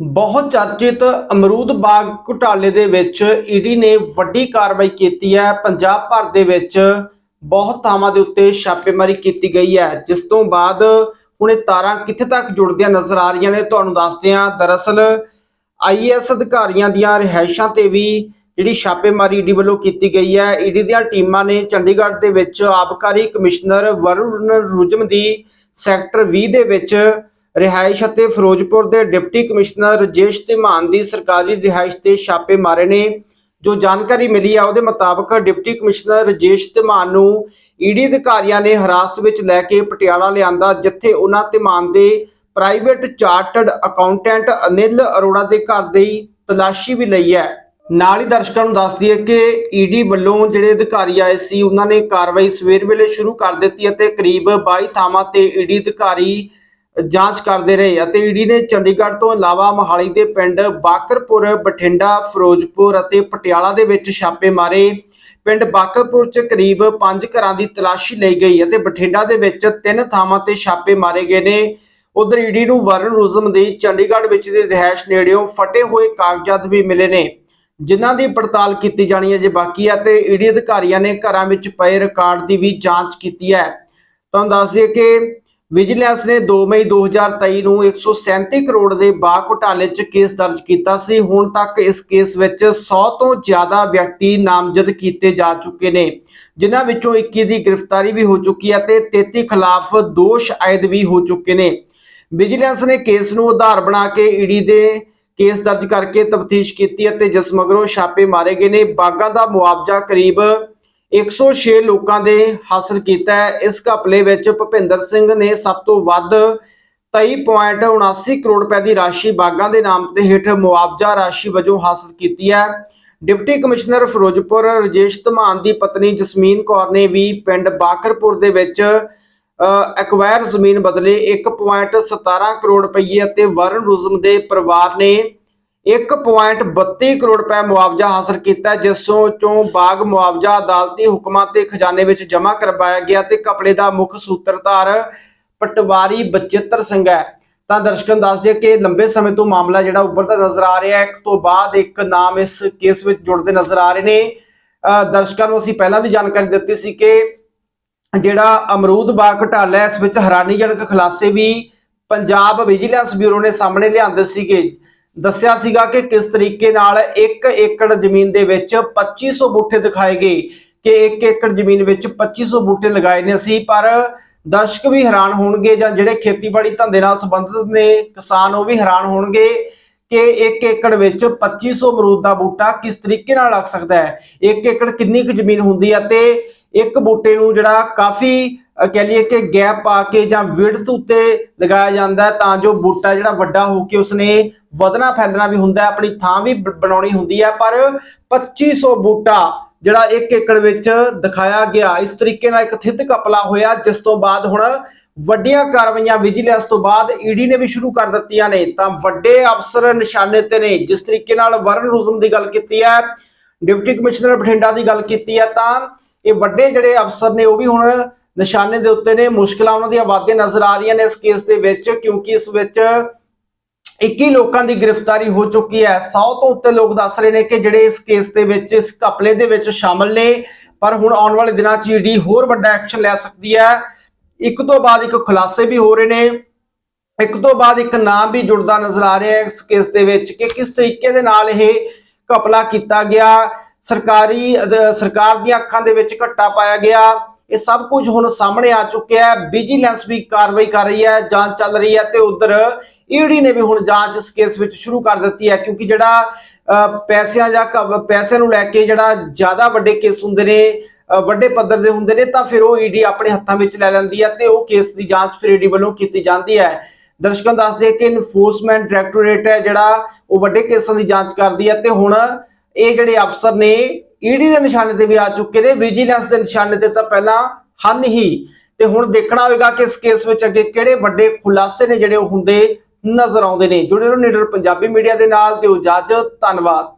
ਬਹੁਤ ਚਰਚਿਤ ਅਮਰੂਦ ਬਾਗ ਘੁਟਾਲੇ ਦੇ ਵਿੱਚ ਈਡੀ ਨੇ ਵੱਡੀ ਕਾਰਵਾਈ ਕੀਤੀ ਹੈ। ਪੰਜਾਬ ਭਰ ਦੇ ਵਿੱਚ ਬਹੁਤ ਥਾਵਾਂ ਦੇ ਉੱਤੇ ਛਾਪੇਮਾਰੀ ਕੀਤੀ ਗਈ ਹੈ। ਜਿਸ ਤੋਂ ਬਾਅਦ ਹੁਣ ਇਹ ਤਾਰਾਂ ਕਿੱਥੇ ਤੱਕ ਜੁੜਦੀਆਂ ਨਜ਼ਰ ਆ ਰਹੀਆਂ ਨੇ, ਤੁਹਾਨੂੰ ਦੱਸਦੇ ਹਾਂ। ਦਰਅਸਲ ਆਈਐਸ ਅਧਿਕਾਰੀਆਂ ਦੀਆਂ ਰਿਹਾਇਸ਼ਾਂ ਤੇ ਵੀ ਜਿਹੜੀ ਛਾਪੇਮਾਰੀ ਈਡੀ ਵੱਲੋਂ ਕੀਤੀ ਗਈ ਹੈ। ਈਡੀ ਦੀਆਂ ਟੀਮਾਂ ਨੇ ਚੰਡੀਗੜ੍ਹ ਦੇ ਵਿੱਚ ਆਬਕਾਰੀ ਕਮਿਸ਼ਨਰ ਵਰੁਣ ਰੁਜਮ ਦੀ ਸੈਕਟਰ 20 ਦੇ ਵਿੱਚ ਰਿਹਾਇਸ਼ ਅਤੇ ਫਿਰੋਜ਼ਪੁਰ ਦੇ ਡਿਪਟੀ ਕਮਿਸ਼ਨਰ ਰਜੇਸ਼ ਧੀਮਾਨ ਦੀ ਸਰਕਾਰੀ ਰਿਹਾਇਸ਼ ਤੇ ਛਾਪੇ ਮਾਰੇ ਨੇ। ਜੋ ਜਾਣਕਾਰੀ ਮਿਲੀ ਆ, ਉਹਦੇ ਮੁਤਾਬਕ ਡਿਪਟੀ ਕਮਿਸ਼ਨਰ ਰਜੇਸ਼ ਧੀਮਾਨ ਨੂੰ ਈਡੀ ਅਧਿਕਾਰੀਆਂ ਨੇ ਹਿਰਾਸਤ ਵਿੱਚ ਲੈ ਕੇ ਪਟਿਆਲਾ ਲਿਆਂਦਾ, ਜਿੱਥੇ ਉਹਨਾਂ ਧੀਮਾਨ ਦੇ private chartered accountant Anil Arora ਦੇ ਘਰ ਦੀ ਤਲਾਸ਼ੀ ਵੀ ਲਈ ਹੈ। ਨਾਲ ਹੀ ਦਰਸ਼ਕਾਂ ਨੂੰ ਦੱਸ ਦਈਏ ਕਿ ਈਡੀ ਵੱਲੋਂ ਜਿਹੜੇ ਅਧਿਕਾਰੀ ਆਏ ਸੀ, ਉਹਨਾਂ ਨੇ ਕਾਰਵਾਈ ਸਵੇਰ ਵੇਲੇ ਸ਼ੁਰੂ ਕਰ ਦਿੱਤੀ ਅਤੇ ਕਰੀਬ 22 ਥਾਵਾਂ ਤੇ ਈਡੀ ਅਧਿਕਾਰੀ ਜਾਂਚ ਕਰਦੇ ਰਹੇ ਅਤੇ ਈਡੀ ਨੇ ਚੰਡੀਗੜ੍ਹ ਤੋਂ ਇਲਾਵਾ ਮੋਹਾਲੀ ਦੇ ਪਿੰਡ ਬਾਕਰਪੁਰ, ਬਠਿੰਡਾ, ਫਿਰੋਜ਼ਪੁਰ ਅਤੇ ਪਟਿਆਲਾ ਦੇ ਵਿੱਚ ਛਾਪੇ ਮਾਰੇ। ਪਿੰਡ ਬਾਕਰਪੁਰ 'ਚ ਕਰੀਬ 5 ਘਰਾਂ ਦੀ ਤਲਾਸ਼ੀ ਲਈ ਗਈ ਅਤੇ ਬਠਿੰਡਾ ਦੇ ਵਿੱਚ ਤਿੰਨ ਥਾਵਾਂ ਤੇ ਛਾਪੇ ਮਾਰੇ ਗਏ ਨੇ। ਉਧਰ ਈਡੀ ਨੂੰ ਵਰਨ ਰੁਜ਼ਮ ਦੀ ਚੰਡੀਗੜ੍ਹ ਵਿੱਚ ਦੀ ਰਿਹਾਇਸ਼ ਨੇੜਿਓਂ ਫਟੇ ਹੋਏ ਕਾਗਜ਼ਾਤ ਵੀ ਮਿਲੇ ਨੇ, ਜਿਨ੍ਹਾਂ ਦੀ ਪੜਤਾਲ ਕੀਤੀ ਜਾਣੀ ਹੈ ਜੇ ਬਾਕੀ ਹੈ ਤੇ ਈਡੀ ਅਧਿਕਾਰੀਆਂ ਨੇ ਘਰਾਂ ਵਿੱਚ ਪਏ ਰਿਕਾਰਡ ਦੀ ਵੀ ਜਾਂਚ ਕੀਤੀ ਹੈ। ਤੁਹਾਨੂੰ ਦੱਸ ਦਈਏ ਕਿ ਵਿਜੀਲੈਂਸ ਨੇ 2 ਮਈ 2023 ਨੂੰ 137 ਕਰੋੜ ਦੇ ਬਾਗ ਘੁਟਾਲੇ 'ਚ ਕੇਸ ਦਰਜ ਕੀਤਾ ਸੀ। ਹੁਣ ਤੱਕ ਇਸ ਕੇਸ ਵਿੱਚ 100 ਤੋਂ ਜ਼ਿਆਦਾ ਵਿਅਕਤੀ ਨਾਮਜ਼ਦ ਕੀਤੇ ਜਾ ਚੁੱਕੇ ਨੇ, ਜਿਨ੍ਹਾਂ ਵਿੱਚੋਂ 21 ਦੀ ਗ੍ਰਿਫਤਾਰੀ ਵੀ ਹੋ ਚੁੱਕੀ ਹੈ ਤੇ 33 ਖਿਲਾਫ ਦੋਸ਼ ਆਇਦ ਵੀ ਹੋ ਚੁੱਕੇ ਨੇ। ਵਿਜੀਲੈਂਸ ਨੇ ਕੇਸ ਨੂੰ ਆਧਾਰ ਬਣਾ ਕੇ ਈਡੀ ਦੇ ਕੇਸ ਦਰਜ ਕਰਕੇ ਤਫਤੀਸ਼ ਕੀਤੀ ਅਤੇ ਜਿਸ ਮਗਰੋਂ ਛਾਪੇ ਮਾਰੇ ਗਏ ਨੇ। ਬਾਗਾਂ ਦਾ ਮੁਆਵਜ਼ਾ ਕਰੀਬ 106 ਲੋਕਾਂ ਦੇ ਹਾਸਲ ਕੀਤਾ ਹੈ। ਇਸ ਘਪਲੇ ਵਿੱਚ ਭੁਪਿੰਦਰ ਸਿੰਘ ਨੇ ਸਭ ਤੋਂ ਵੱਧ 23.79 ਕਰੋੜ ਰੁਪਏ ਦੀ ਰਾਸ਼ੀ ਬਾਗਾਂ ਦੇ ਨਾਮ ਤੇ ਹੇਠ ਮੁਆਵਜ਼ਾ ਰਾਸ਼ੀ ਵਜੋਂ ਹਾਸਲ ਕੀਤੀ ਹੈ। ਡਿਪਟੀ ਕਮਿਸ਼ਨਰ ਫਿਰੋਜ਼ਪੁਰ ਰਜੇਸ਼ ਧਮਾਨ ਦੀ ਪਤਨੀ ਜਸਮੀਨ ਕੌਰ ਨੇ ਵੀ ਪਿੰਡ ਬਾਕਰਪੁਰ ਦੇ ਵਿੱਚ ਐਕਵਾਇਰ ਜ਼ਮੀਨ ਬਦਲੇ 1.17 ਕਰੋੜ ਰੁਪਏ ਅਤੇ ਵਰਨ ਰੁਜ਼ਮ ਦੇ ਪਰਿਵਾਰ ਨੇ 1.32 ਕਰੋੜ ਰੁਪਏ ਮੁਆਵਜ਼ਾ ਹਾਸਲ ਕੀਤਾ ਜਿਸ ਤੋਂ ਚੋਂ ਬਾਗ ਮੁਆਵਜ਼ਾ ਅਦਾਲਤੀ ਹੁਕਮਾਂ ਤੇ ਖਜ਼ਾਨੇ ਵਿੱਚ ਜਮ੍ਹਾਂ ਕਰਵਾਇਆ ਗਿਆ ਤੇ ਕਪੜੇ ਦਾ ਮੁੱਖ ਸੂਤਰਧਾਰ ਪਟਵਾਰੀ ਬਚਿੱਤਰ ਸਿੰਘ ਹੈ। ਤਾਂ ਦਰਸ਼ਕਾਂ ਨੂੰ ਦੱਸ ਦਈਏ ਕਿ ਲੰਬੇ ਸਮੇਂ ਤੋਂ ਮਾਮਲਾ ਜਿਹੜਾ ਉੱਭਰਦਾ ਨਜ਼ਰ ਆ ਰਿਹਾ ਹੈ, ਇੱਕ ਤੋਂ ਬਾਅਦ ਇੱਕ ਨਾਮ ਇਸ ਕੇਸ ਵਿੱਚ ਜੁੜਦੇ ਨਜ਼ਰ ਆ ਰਹੇ ਨੇ। ਅਹ ਦਰਸ਼ਕਾਂ ਨੂੰ ਅਸੀਂ ਪਹਿਲਾਂ ਵੀ ਜਾਣਕਾਰੀ ਦਿੱਤੀ ਸੀ ਕਿ ਜਿਹੜਾ ਅਮਰੂਦ ਬਾਗ ਘਟਾਲਾ ਇਸ ਵਿੱਚ ਹੈਰਾਨੀਜਨਕ ਖੁਲਾਸੇ ਵੀ ਪੰਜਾਬ ਵਿਜੀਲੈਂਸ ਬਿਊਰੋ ਨੇ ਸਾਹਮਣੇ ਲਿਆਂਦੇ ਸੀਗੇ। ਦੱਸਿਆ ਸੀਗਾ ਕਿ ਕਿਸ ਤਰੀਕੇ ਨਾਲ 1 ਏਕੜ ਜ਼ਮੀਨ ਦੇ ਵਿੱਚ 2500 ਬੂਟੇ ਦਿਖਾਏ ਗਏ ਕਿ 1 ਏਕੜ ਜ਼ਮੀਨ ਵਿੱਚ 2500 ਬੂਟੇ ਲਗਾਏ ਨੇ ਅਸੀਂ ਪਰ ਦਰਸ਼ਕ ਵੀ ਹੈਰਾਨ ਹੋਣਗੇ ਜਾਂ ਜਿਹੜੇ ਖੇਤੀਬਾੜੀ ਧੰਦੇ ਨਾਲ ਸੰਬੰਧਿਤ ਨੇ, ਕਿਸਾਨ ਉਹ ਵੀ ਹੈਰਾਨ ਹੋਣਗੇ ਕਿ 1 ਏਕੜ ਵਿੱਚ 2500 ਅਮਰੂਦ ਦਾ ਬੂਟਾ ਕਿਸ ਤਰੀਕੇ ਨਾਲ ਲੱਗ ਸਕਦਾ ਹੈ? 1 ਏਕੜ ਕਿੰਨੀ ਕੁ ਜ਼ਮੀਨ ਹੁੰਦੀ ਹੈ? ਤੇ ਇੱਕ ਬੂਟੇ ਨੂੰ ਜਿਹੜਾ ਕਾਫੀ ਕਹਿ ਲਈਏ ਕਿ ਗੈਪ ਪਾ ਕੇ ਜਾਂ ਵਿੜਤ ਉੱਤੇ ਲਗਾਇਆ ਜਾਂਦਾ ਹੈ ਤਾਂ ਜੋ ਬੂਟਾ ਜਿਹੜਾ ਵੱਡਾ ਹੋ ਕੇ ਉਸਨੇ ਵਧਣਾ ਫੈਲਣਾ ਵੀ ਹੁੰਦਾ ਆਪਣੀ ਥਾਂ ਵੀ ਬਣਾਉਣੀ ਹੁੰਦੀ ਹੈ। ਪਰ 2500 ਬੂਟਾ ਜਿਹੜਾ 1 ਏਕੜ ਵਿੱਚ ਦਿਖਾਇਆ ਗਿਆ, ਇਸ ਤਰੀਕੇ ਨਾਲ ਇੱਕ ਥਿੱਤ ਕਪਲਾ ਹੋਇਆ, ਜਿਸ ਤੋਂ ਬਾਅਦ ਹੁਣ ਵੱਡੀਆਂ ਕਾਰਵਾਈਆਂ ਵਿਜੀਲੈਂਸ ਤੋਂ ਬਾਅਦ ਈਡੀ ਨੇ ਵੀ ਸ਼ੁਰੂ ਕਰ ਦਿੱਤੀਆਂ ਨੇ। ਤਾਂ ਵੱਡੇ ਅਫਸਰ ਨਿਸ਼ਾਨੇ ਤੇ ਨੇ, ਜਿਸ ਤਰੀਕੇ ਨਾਲ ਵਰਨ ਰੁਜ਼ਮ ਦੀ ਗੱਲ ਕੀਤੀ ਹੈ, ਡਿਪਟੀ ਕਮਿਸ਼ਨਰ ਬਠਿੰਡਾ ਦੀ ਗੱਲ ਕੀਤੀ ਹੈ, ਤਾਂ ਇਹ ਵੱਡੇ ਜਿਹੜੇ ਅਫਸਰ ਨੇ ਉਹ ਵੀ ਹੁਣ ਨਿਸ਼ਾਨੇ ਦੇ ਉੱਤੇ ਨੇ, ਮੁਸ਼ਕਲਾਂ ਉਹਨਾਂ ਦੀਆਂ ਵਾਧੇ ਨਜ਼ਰ ਆ ਰਹੀਆਂ ਨੇ ਇਸ ਕੇਸ ਦੇ ਵਿੱਚ, ਕਿਉਂਕਿ ਇਸ ਵਿੱਚ 21 ਲੋਕਾਂ ਦੀ ਗ੍ਰਿਫਤਾਰੀ ਹੋ ਚੁੱਕੀ ਹੈ। 100 ਤੋਂ ਉੱਤੇ ਲੋਕ ਦੱਸ ਰਹੇ ਨੇ ਕਿ ਜਿਹੜੇ ਇਸ ਕੇਸ ਦੇ ਵਿੱਚ, ਇਸ ਘਪਲੇ ਦੇ ਵਿੱਚ ਸ਼ਾਮਲ ਨੇ, ਪਰ ਹੁਣ ਆਉਣ ਵਾਲੇ ਦਿਨਾਂ 'ਚ ਈਡੀ ਹੋਰ ਵੱਡਾ ਐਕਸ਼ਨ ਲੈ ਸਕਦੀ ਹੈ। ਇੱਕ ਤੋਂ ਬਾਅਦ ਇੱਕ ਖੁਲਾਸੇ ਵੀ ਹੋ ਰਹੇ ਨੇ। ਇੱਕ ਤੋਂ ਬਾਅਦ ਇੱਕ ਨਾਮ ਵੀ ਜੁੜਦਾ ਨਜ਼ਰ ਆ ਰਿਹਾ ਹੈ ਇਸ ਕੇਸ ਦੇ ਵਿੱਚ ਕਿ ਕਿਸ ਤਰੀਕੇ ਦੇ ਨਾਲ ਇਹ ਘਪਲਾ ਕੀਤਾ ਗਿਆ। ਸਰਕਾਰੀ ਅਦ- ਸਰਕਾਰ ਦੀਆਂ ਅੱਖਾਂ ਦੇ ਵਿੱਚ ਘੱਟਾ ਪਾਇਆ ਗਿਆ। ਇਹ ਸਭ ਕੁਝ ਹੁਣ ਸਾਹਮਣੇ ਆ ਚੁੱਕਿਆ ਹੈ। ਵਿਜੀਲੈਂਸ ਵੀ ਕਾਰਵਾਈ ਕਰ ਰਹੀ ਹੈ, ਜਾਂਚ ਚੱਲ ਰਹੀ ਹੈ ਤੇ ਉਧਰ ਈਡੀ ਨੇ ਵੀ ਹੁਣ ਜਾਂਚ ਇਸ ਕੇਸ ਵਿੱਚ ਸ਼ੁਰੂ ਕਰ ਦਿੱਤੀ ਹੈ ਕਿਉਂਕਿ ਜਿਹੜਾ ਪੈਸਿਆਂ ਜਾਂ ਕ- ਪੈਸਿਆਂ ਨੂੰ ਲੈ ਕੇ ਜਿਹੜਾ ਜ਼ਿਆਦਾ ਵੱਡੇ ਕੇਸ ਹੁੰਦੇ ਨੇ ਵੱਡੇ ਪੱਧਰ ਦੇ ਹੁੰਦੇ ਨੇ ਤਾਂ ਫਿਰ ਉਹ ਈਡੀ ਆਪਣੇ ਹੱਥਾਂ ਵਿੱਚ ਲੈ ਲੈਂਦੀ ਹੈ ਤੇ ਉਹ ਕੇਸ ਦੀ ਜਾਂਚ ਫਿਰ ਈਡੀ ਵੱਲੋਂ ਕੀਤੀ ਜਾਂਦੀ ਹੈ। ਦਰਸ਼ਕਾਂ ਨੂੰ ਦੱਸ ਕਿ ਇਨਫੋਰਸਮੈਂਟ ਡਾਇਰੈਕਟੋਰੇਟ ਹੈ ਜਿਹੜਾ ਉਹ ਵੱਡੇ ਕੇਸਾਂ ਦੀ ਜਾਂਚ ਕਰਦੀ ਹੈ ਤੇ ਹੁਣ ਇਹ ਜਿਹੜੇ ਅਫਸਰ ਨੇ ਈਡੀ ਦੇ ਨਿਸ਼ਾਨੇ ਤੇ ਵੀ ਆ ਚੁੱਕੇ ਨੇ। ਵਿਜੀਲੈਂਸ ਦੇ ਨਿਸ਼ਾਨੇ ਤੇ ਤਾਂ ਪਹਿਲਾਂ ਹਨ ਹੀ। ਤੇ ਹੁਣ ਦੇਖਣਾ ਹੋਵੇਗਾ ਕਿ ਇਸ ਕੇਸ ਵਿੱਚ ਅੱਗੇ ਕਿਹੜੇ ਵੱਡੇ ਖੁਲਾਸੇ ਨੇ ਜਿਹੜੇ ਉਹ ਹੁੰਦੇ ਨਜ਼ਰ ਆਉਂਦੇ ਨੇ। ਜੁੜੇ ਰਹੋ ਨੀਡਰ ਪੰਜਾਬੀ ਮੀਡੀਆ ਦੇ ਨਾਲ, ਤੇ ਇਜਾਜ਼ਤ, ਧੰਨਵਾਦ।